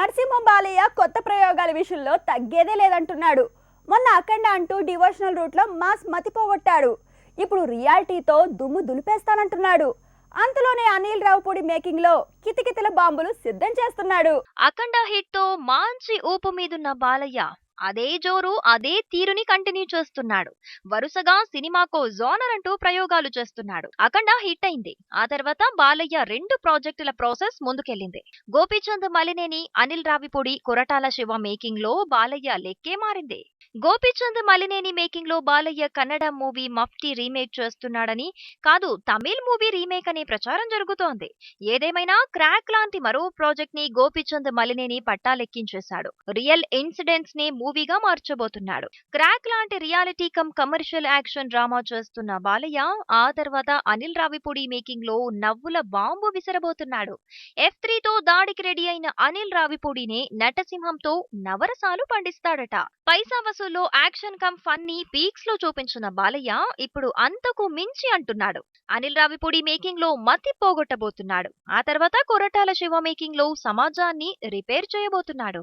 నరసింహం బాలయ్య కొత్త ప్రయోగాల విషయంలో తగ్గేదే లేదంటున్నాడు. మొన్న అఖండ అంటూ డివోషనల్ రూట్లో మాస్ మతిపోగొట్టాడు. ఇప్పుడు రియాలిటీతో దుమ్ము దులిపేస్తానంటున్నాడు. అంతలోనే అనిల్ రావుపూడి మేకింగ్లో కితకితల బాంబులు సిద్ధం చేస్తున్నాడు. అఖండ హిట్తో మంచి ఊపు మీదున్న బాలయ్య అదే జోరు అదే తీరుని కంటిన్యూ చేస్తున్నాడు. వరుసగా సినిమాకో జోనర్ అంటూ ప్రయోగాలు చేస్తున్నాడు. అఖండ హిట్ అయింది. ఆ తర్వాత బాలయ్య రెండు ప్రాజెక్టుల ప్రాసెస్ ముందుకెళ్ళింది గోపీచంద్ మలినేని అనిల్ రావిపూడి కొరటాల శివ మేకింగ్లో బాలయ్య లెక్కే మారింది. గోపిచంద్ మలినేని మేకింగ్లో బాలయ్య కన్నడ మూవీ మఫ్టీ రీమేక్ చేస్తున్నాడని కాదు తమిళ్ మూవీ రీమేక్ అనే ప్రచారం జరుగుతోంది. ఏదేమైనా క్రాక్ లాంటి మరో ప్రాజెక్ట్ని గోపిచంద్ మలినేని పట్టాలెక్కించేశాడు. రియల్ ఇన్సిడెంట్స్ని మూవీగా మార్చబోతున్నాడు. క్రాక్ లాంటి reality cum commercial action drama చేస్తున్న బాలయ్య ఆ తర్వాత అనిల్ రావిపూడి మేకింగ్లో నవ్వుల బాంబు విసరబోతున్నాడు. ఎఫ్తో దాడికి రెడీ అయిన అనిల్ రావిపూడిని నటసింహంతో నవరసాలు పండిస్తాడట. పైసా వసూల్లో యాక్షన్ కమ్ ఫన్ని పీక్స్లో చూపించిన బాలయ్య ఇప్పుడు అంతకు మించి అంటున్నాడు. అనిల్ రావిపూడి మేకింగ్లో మతి పోగొట్టబోతున్నాడు. ఆ తర్వాత కొరటాల శివ మేకింగ్లో సమాజాన్ని రిపేర్ చేయబోతున్నాడు.